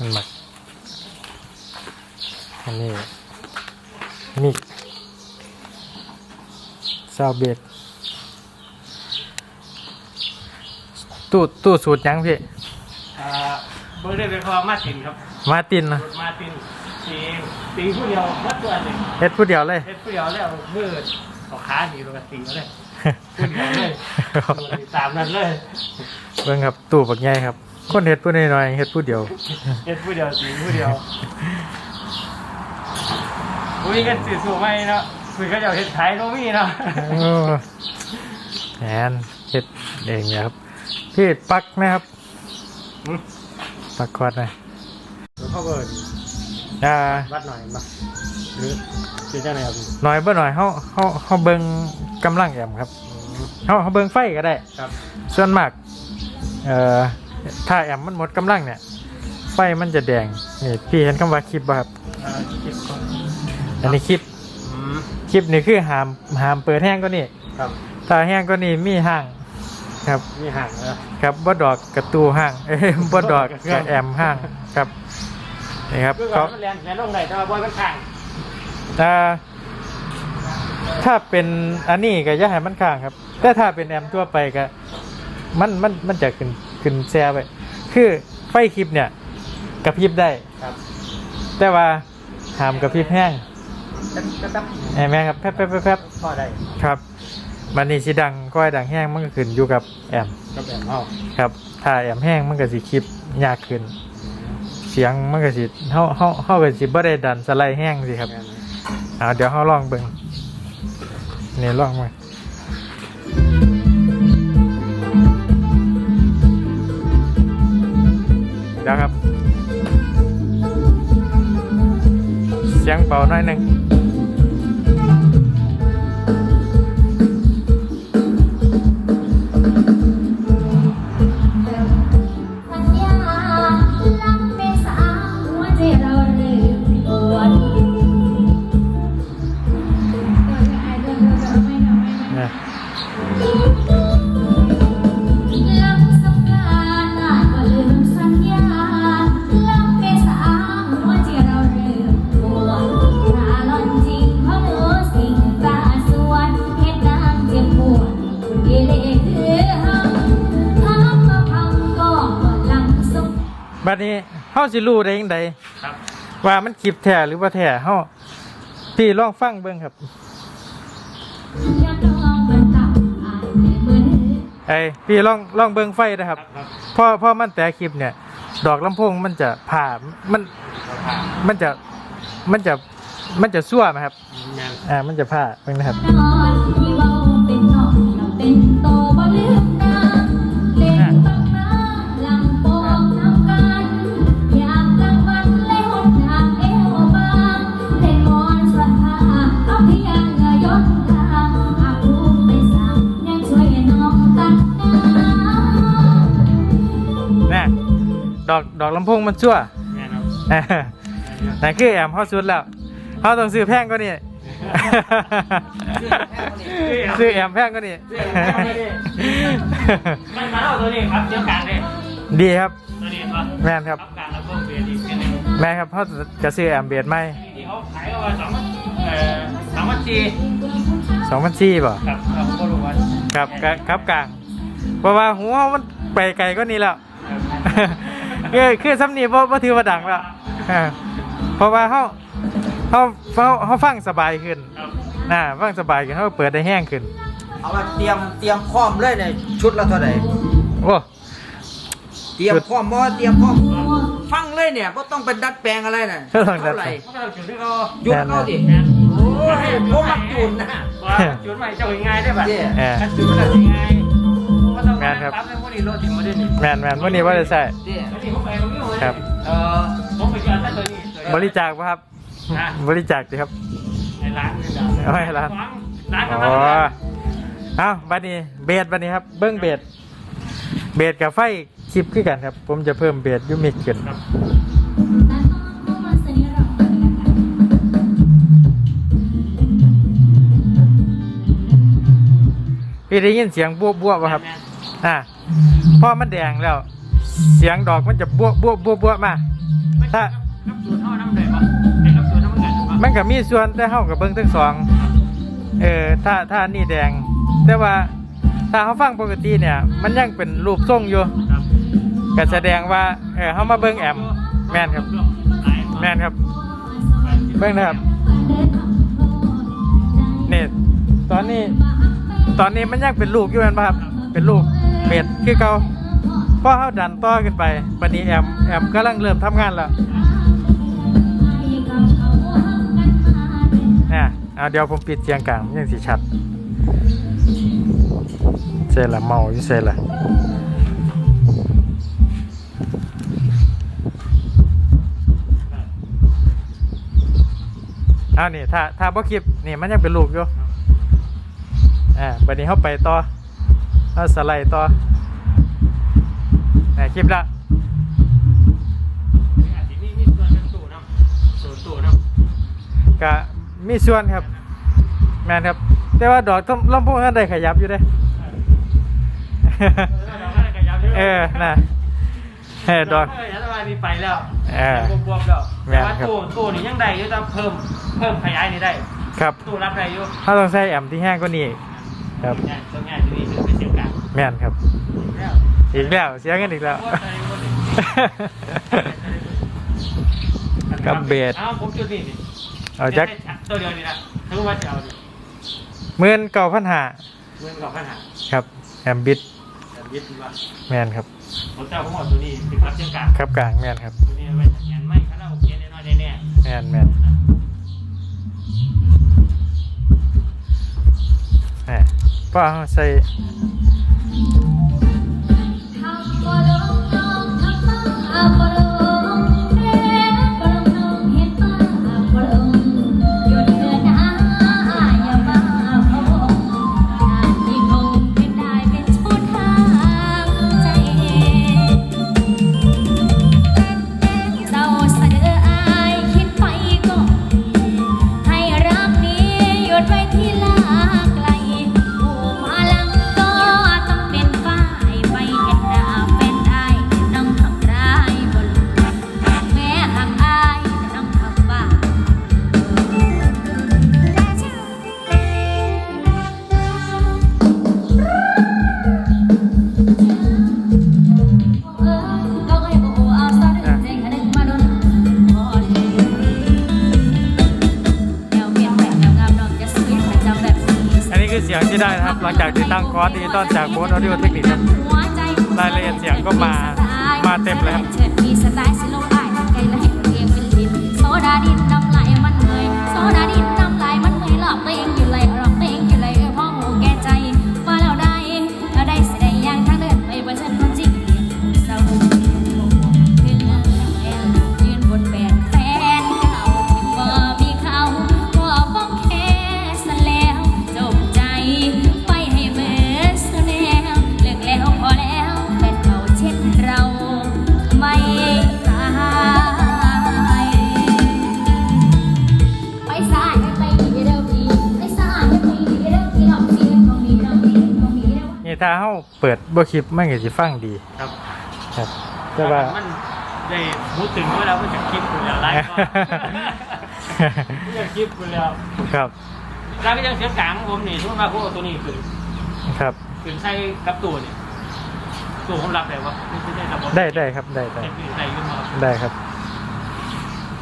มันหมัก อันนี้มิกซาวเบดตู้ตู้สูตรยังพี่อ่าเบอร์ได้เป็นพอมาตินครับมาร์ตินนะรถมาตินตีตีผู้เดียววัดตัวหนึ่งเฮ็ดผู้เดียวเลย เฮ็ดผู้เดียวแล้วมืดเอาขาหนีลงมาตีมาเลยผู้เดียวเลยตามนั้นเลย เบิ่งครับตู้บักใหญ่ครับ คนเฮ็ดผู้น้อยๆเฮ็ดผู้เดียวเฮ็ดผู้เดียวตีผู้เดียวอุ้ยกันสื่อสู่ไม่เนาะคุยก็จะเฮ็ดไทยโนมีเนาะโอ้แหนเฮ็ดเองเนี่ยครับ พี่ปักไหมครับปักคอดไหมเข้าเบิร์ดอ่าวัดหน่อยมาหรือคือเจ้าไหนครับหน่อยบ่หน่อยเฮาเฮาเฮาเบิ่งกำลังแอมครับเฮาเฮาเบิ่งไฟก็ได้ครับ ส่วนมากเอ่อ ถ้าแอมมันหมดกำลังเนี่ย ไฟมันจะแดงนี่พี่เห็นคำว่าคลิปป่ะครับเอ่อคลิปก่อนอันนี้คลิปอืมคลิปนี่คือหามหามเปิดแห้งก็นี่ครับถ้าแห้งก็นี่มีห้างครับมีห่างแล้วครับบ่ดอกกระตูห้างเอ้ยบ่ดอกกระแอมห้างครับนี่ครับคือเขาว่ามันแรงแรงลงไหนแต่ว่าบอยมันข้างถ้าถ้าเป็นอันนี้ก็อย่าให้มันค้างครับ แต่ถ้าเป็นแอมทั่วไปก็มันมันมันจะขึ้น ขึ้นแซ่ไป คือไฟคลิปเนี่ยกระพริบได้ ครับแต่ว่าหามกระพริบแห้งแป๊บแป๊บแป๊บเห็นไหมครับแป๊บแป๊บแป๊บแป๊บพอได้ครับ มันนี่สิดังก้อยดังแห้งมันก็ขึ้นอยู่กับแอมก็แบบเอาครับ ถ้าแอมแห้งมันก็สิคลิปยากขึ้น เสียงมันก็สิเฮาเฮาเฮาก็สิบ่ได้ดันสไลด์แห้งสิครับ เอาเดี๋ยวเฮาลองเบิ่งนี่ลองมา ดี๋ยวครับ เสียงเบาหน่อยหนึ่ง นี้เฮาสิรู้ได้ยังไงครับ ว่ามันคลิปแท้หรือว่าแท้เฮาพี่ลองฟังเบิ่งครับยอดน้องมันต่ำอายไม่เหมือนไอ้พี่ลองลองเบิ่งไฟนะครับครับพอพอมันแต่คลิปเนี่ย ดอกลำโพงมันจะผ่ามันมันจะมันจะมันจะซั่วไหมครับงานอ่ามันจะผ่าเบิ่งนะครับำโพงมันซั่วงานครับอ่านั่นคือแอมเฮาสุดแล้วเฮาต้องซื้อแพงกว่านี้ซื้อแอมแพงกว่านี้มันมาเอาตัวนี้ครับเดี๋ยวกลางเลยดีครับตัวนี้ครับแม่นครับกลางแล้วก็เบียร์อีกนิดนึงแม่ครับเขาจะซื้อแอมเบียดไหมที่เขาขายก็ว่าสองพันเอ่อสองพันจีสองพันสี่ป่ะครับครับก็รู้ว่าครับครับครับกลางเพราะว่าหัวมันไปไกลก็นี่แล้ว คือคือสำนีเพราะถือว่าดังแล้วอ่าเพราะว่าเขาเขาเขาเขาฟังสบายขึ้นครับน่าฟังสบายขึ้นเขาเปิดได้แห้งขึ้น เอามาเตรียมเตรียมพร้อมเลยเนี่ยชุดละเท่าไหร่โอ้เตรียมพร้อมบ่เตรียมพร้อมฟังเลยเนี่ยบ่ต้องเป็นดัดแปลงอะไรน่ะก็ต้องดัดเท่าไหร่ไปเขาจะจุดที่เขายุดเขาดิงานโอ้ยพวกมักจุนนะว่าจุดใหม่เจ้าง่ายได้ป่ะเนี่ยเออถ้าจุดมันง่าย ก็ต้องงานครับ ปั๊บแล้วพวกนี้รถถึงมาได้นี่แมนแมนวันนี้ว่าจะใช่เนี่ยอันนี้ผมไปตรงนี้เลยครับ เอ่อผมไปเจอแต่ตัวนี้ตัวนี้ บริจาคป่ะครับนะบริจาคสิครับ ในร้านนี่เอาให้ร้าน ร้านอ๋กำลัองเอ้าบัดนี้เบสบัดนี้ครับ เบิ้งเบสเบสกับไฟคลิปคือกันครับ ผมจะเพิ่มเบสยูมิกขึ้นครับ พี่ได้ยินเสียงบวบบวบป่ะครับ อ่าพอมันแดงแล้ว เสียงดอกมันจะบวบบวบบวบบวบมาถ้ากับสูตรเท่าน้ำเลยปะไอ้กับสูตรน้ำมันกันปะมันก็มีส่วนแต่เฮากับเบิ่งทั้งสองเออถ้าถ้าอันนี่แดง แต่ว่าถ้าเขาฟังปกติเนี่ย มันยังเป็นรูปทรงอยู่ครับก็แสดงว่าเออเขามาเบิ่งแอมแม่นครับ แม่นครับ เบิ่งนะครับนี่ตอนนี้ ตอนนี้มันยังเป็นลูกอยู่แม่นป่ะครับ เป็นลูกเม็ดคือเก่าพอเขาดันต่อขึ้นไปบัดนี้แอมแอมกำลังเริ่มทำงานแล้วเนี่ยเอาเดี๋ยวผมปิดเสียงกลางมันยังสิชัดเซละเมาอยู่เซละเอานี่ถ้าถ้าบ่คลิปนี่มันยังเป็นลูกอยู่ อ่าบัดนี้เขาไปต่อเอาสไลด์ต่ออ่าคลิปละมีมีส่วนเป็นสูตรน้ำสูตรสูตรน้ำก็มีส่วนครับ แมนครับ แต่ว่าดอกต้นลำโพงนั้นได้ขยับอยู่เด้เออน่ะเออดอกเออยันวามีไปแล้วเออบวมๆแล้วแม่แต่นว่าครับตู้ตู้นี่ยังได้อยู่ต้องเพิ่ม เพิ่มขยายนี่ได้ ครับตู้รับได้อยู่ถ้าต้องใช้แอมที่แห้งกว่านี้ ครับง่ายต้องง่ายที่นี่คือเป็นเสียงกลางแม่นครับ แล้วอีกแล้วเสียเงินอีกแล้วว่าใจว่าใจกับเบสเอาผมจุดนี่ดิเอาจักตัวเดียวนี่นะถือว่าจะเอาดิหมื่นเก้าพันห้าเงินกับปัญหาครับแอมบิดแต่ยึดดีกว่าแม่นครับผมจะเอาผมเอาตัวนี้ถึงรับเสียงกลางครับกลางแม่นครับ ตัวนี้ไว้จัดงานไม่คาราโอเกะแน่นอนแน่แม่นแม่นแหม ป้าเอาใส่เสียงที่ได้นะครับ หลังจากที่ตั้งคอร์สดิจิตอลจากโค้ดออดิโอเทคนิคครับรายละเอียดเสียงก็มามาเต็มเลยครับ ถ้าเฮาเปิดบ่คลิปมันก็สิฟังดีครับ ครับ แต่ว่า มันได้พูดถึงเวลามันจะคลิปคุณแล้วไลฟ์ก็มันจะคลิปคุณแล้วครับแล้วก็ยังเสียงกลางของผมนี่ทุกมาพวกเอาตัวนี้ขึ้นครับ ขึ้นใส่กับตัวนี่ตัวผมรับได้ปะไม่ใช่ระบบได้ได้ครับได้ได้ได้ขึ้นได้ขึ้นมาได้ครับ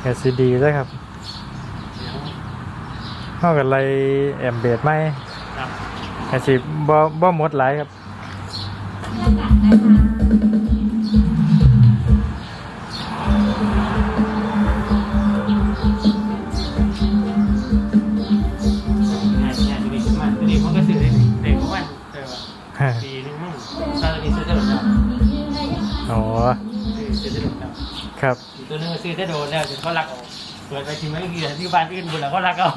ก็สิดีแล้วครับเฮาก็ไล่แอมเบดไหมครับ ก็สิบ่บ่หมดหลายครับเนี่ยเนี่ยตัวนี้ขึ้นมาตัวนี้มันก็สื่อได้เด็กของมันเออว่าปีนึงมั่งตอนนี้ซื้อได้โดนแล้วอ๋อซื้อได้โดนแล้วครับอีกตัวนึงก็ซื้อได้โดนแล้วจนเขารักเอา เปิดไปทีไม่กี่ที่บ้านอื่นบุญแล้วเขารักเอา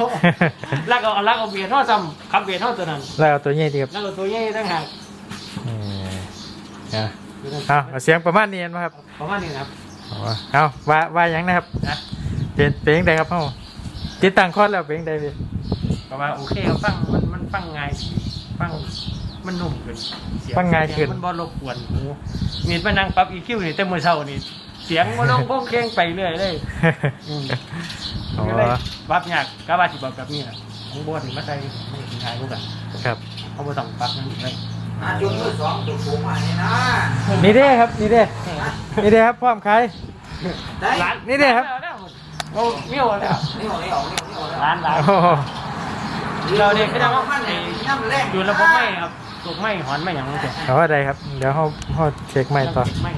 รักเอารักเอาเบียร์ทอดซ้ำขับเบียร์ทอดตัวนั้นแล้วเอาตัวใหญ่ดีครับรักเอาตัวใหญ่ตั้งหากอืมอะเอาเอาเสียงประมาณนี้เห็นไหมครับประมาณนี้นะครับอ๋อเอาว่าว่าหยังนะครับนะเป็นเป็นยังไงครับเฮาติดตั้งคอร์สแล้วเป็นยังไงพี่ประมาณโอเคครับฟังมันมันฟังง่ายฟังมันนุ่มขึ้นเสียฟังง่ายขึ้นมันบ่รบกวนหูมีดมานั่งปรับอีคิวนี่แต่มื้อเช้านี่ เสียงมันลงพวกเคร่งไปเรื่อยเลยอืมอ๋อก็เลยปรับยากก็ว่าสิบอกแบบนี้นะของบวชนี่มาใส่ไม่ถึงทายรู้กันครับ เขาบ่ต้องปรับนั่นอีกเลยอะจุดมือสองจุดสูงมานี่นะนี่เด้ครับ นี่เด้นี่เด้ครับพร้อมขาย ได้ร้านนี่เด้ครับแล้วแล้วโอ้เมียวแล้วนี่ออกนี่ออกนี่ออกนี่ออกร้านร้าน โอ้โหเราเด็กก็จะว่ามันเนี่ยน้ำแรงอยู่ระบบไม่ครับถูกไม่หอนไม่อย่างนั้นเสียเอาว่าใดครับ เดี๋ยวเขาเขาเช็คใหม่ต่อไม่